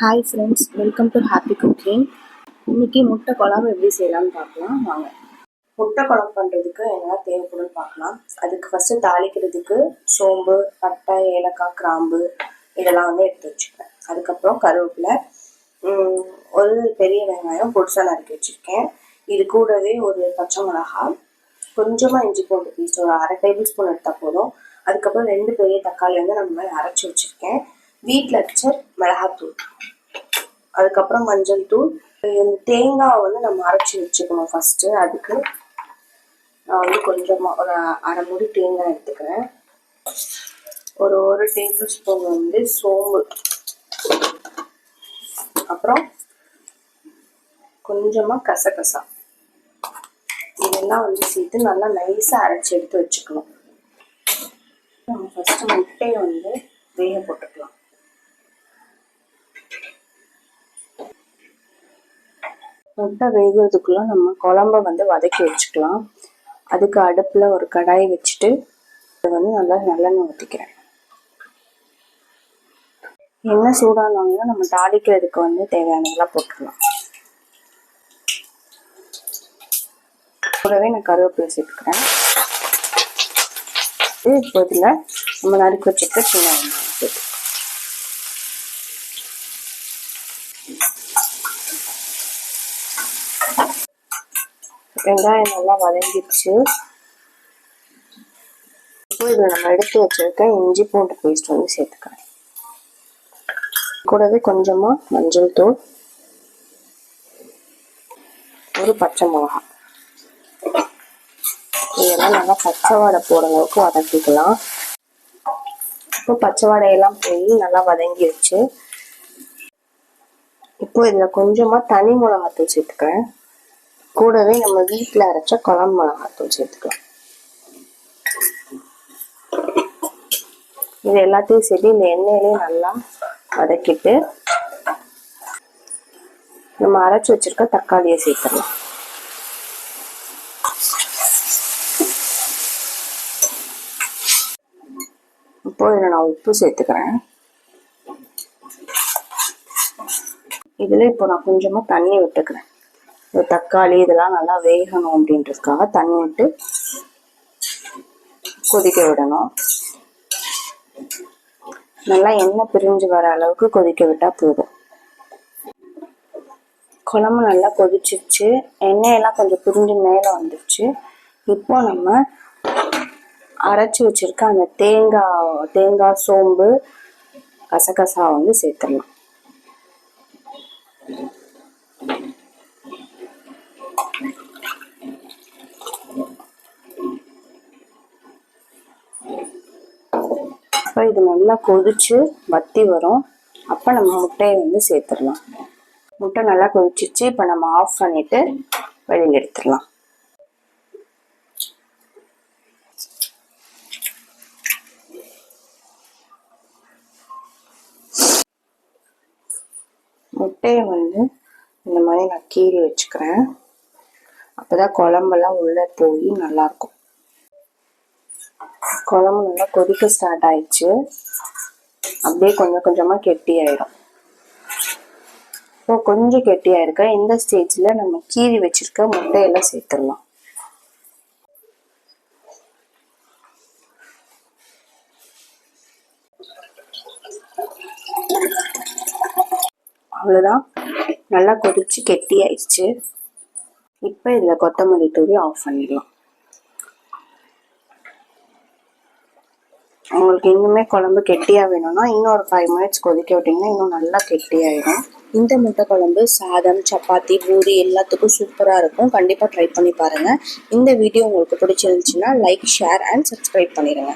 Hi friends welcome to happy cooking இன்னைக்கு முட்டை குழம்பு எப்படி செய்யலாம்னு பார்க்கலாம். வாங்க. முட்டை குழம்பு பண்ணுறதுக்கு என்னெல்லாம் தேவைப்படும் பார்க்கலாம். அதுக்கு ஃபஸ்ட்டு தாளிக்கிறதுக்கு சோம்பு பட்டை ஏலக்காய் கிராம்பு இதெல்லாம் வந்து எடுத்து வச்சுக்கிறேன். அதுக்கப்புறம் கருவேப்பிலை ஒரு பெரிய வெங்காயம் பொடிசாக நறுக்கி வச்சுருக்கேன். இது கூடவே ஒரு பச்சை மிளகாய் கொஞ்சமாக இஞ்சி பூண்டு பீஸ் ஒரு அரை டேபிள் ஸ்பூன் எடுத்தால் போதும். அதுக்கப்புறம் ரெண்டு பெரிய தக்காளி வந்து நம்ம மாதிரி அரைச்சி வச்சுருக்கேன். வீட்டில் அரைச்ச மிளகாத்தூள். அதுக்கப்புறம் மஞ்சள் தூள். இந்த தேங்காய் வந்து நம்ம அரைச்சி வச்சுக்கணும் ஃபஸ்ட்டு அதுக்கு நான் வந்து கொஞ்சமாக ஒரு அரை மூடி தேங்காய் எடுத்துக்கிறேன். ஒரு ஒரு டேபிள் ஸ்பூன் வந்து சோம்பு. அப்புறம் கொஞ்சமாக கசகசா. இதெல்லாம் வந்து சேர்த்து நல்லா நைஸாக அரைச்சி எடுத்து வச்சுக்கணும். நம்ம ஃபஸ்ட்டு முட்டையை வந்து வேக போட்டுக்கலாம். முட்டை வேகிறதுக்குள்ள நம்ம குழம்ப வந்து வதக்கி வச்சுக்கலாம். அதுக்கு அடுப்பில் ஒரு கடாய் வச்சுட்டு அதை வந்து நல்லா நல்லெண்ணெய் ஊற்றிக்கிறேன் எண்ணெய் சூடானோடனே நம்ம தாளிக்கிறதுக்கு வந்து தேவையானதெல்லாம் போட்டுக்கலாம். கூடவே நான் கருவேப்பிலை சேர்த்துக்கிறேன். இது இப்போ இதில் நம்ம நறுக்கு வச்சுட்டு சின்ன வெங்காயம் சேர்த்துக்கலாம். வெங்காயம் நல்லா வதங்கிடுச்சு. இப்போ இதில் நம்ம எடுத்து வச்சுருக்க இஞ்சி பூண்டு பேஸ்ட் வந்து சேர்த்துக்கிறேன் கூடவே கொஞ்சமாக மஞ்சள் தூள் ஒரு பச்சை மிளகாய் இதெல்லாம் நல்லா பச்சை வாடை போகிற அளவுக்கு வதக்கிக்கலாம். இப்போ பச்சை வாடையெல்லாம் போய் நல்லா வதங்கிடுச்சு. இப்போ இதில் கொஞ்சமாக தனி மிளகாத்தூள் சேர்த்துக்கிறேன். கூடவே நம்ம வீட்டில் அரைச்ச குழம்பு மிளகாத்தூள் சேர்த்துக்கலாம். இது எல்லாத்தையும் சேர்த்து இந்த எண்ணெயிலே நல்லா வதக்கிட்டு நம்ம அரைச்சி வச்சிருக்க தக்காளியை சேர்த்துடலாம். இப்போ இதில் நான் உப்பு சேர்த்துக்கிறேன். இதில் இப்போ நான் கொஞ்சமாக தண்ணி விட்டுக்கிறேன். தக்காளி இதெல்லாம் நல்லா வேகணும் அப்படின்றதுக்காக தண்ணி விட்டு கொதிக்க விடணும். நல்லா எண்ணெய் பிரிஞ்சு வர அளவுக்கு கொதிக்க விட்டால் போதும். குழம்பு நல்லா கொதிச்சிருச்சு. எண்ணெயெல்லாம் கொஞ்சம் பிரிஞ்சு மேலே வந்துருச்சு. இப்போ நம்ம அரைச்சி வச்சிருக்க அந்த தேங்காய் தேங்காய் சோம்பு கசகசா வந்து சேர்த்துடலாம். அப்போ இது நல்லா கொதிச்சு வத்தி வரும். அப்போ நம்ம முட்டையை வந்து சேர்த்துடலாம். முட்டை நல்லா கொதிச்சிச்சு இப்போ நம்ம ஆஃப் பண்ணிட்டு வெளியில் எடுத்துடலாம். முட்டையை வந்து இந்த மாதிரி நான் கீறி வச்சுக்கிறேன். அப்போதான் குழம்பெல்லாம் உள்ளே போய் நல்லாயிருக்கும் குழம்பு நல்லா கொதிக்க ஸ்டார்ட் ஆயிடுச்சு. அப்படியே கொஞ்சம் கொஞ்சமாக கெட்டி ஆயிடும். இப்போ கொஞ்சம் கெட்டியாக இருக்க இந்த ஸ்டேஜில் நம்ம கீறி வச்சிருக்க முட்டையெல்லாம் சேர்த்துடலாம். அவ்வளோதான் நல்லா கொதிச்சு கெட்டி ஆயிடுச்சு. இப்போ இதில் கொத்தமல்லி தூவி ஆஃப் பண்ணிடலாம். உங்களுக்கு இன்னுமே குழம்பு கெட்டியாக வேணும்னா இன்னும் ஒரு ஃபைவ் மினிட்ஸ் கொதிக்க விட்டிங்கன்னா இன்னும் நல்லா கெட்டியாயிடும். இந்த முட்டை குழம்பு சாதம் சப்பாத்தி பூரி எல்லாத்துக்கும் சூப்பராக இருக்கும். கண்டிப்பாக ட்ரை பண்ணி பாருங்கள் இந்த வீடியோ உங்களுக்கு பிடிச்சிருந்துச்சுன்னா லைக் ஷேர் அண்ட் சப்ஸ்கிரைப் பண்ணிடுங்க.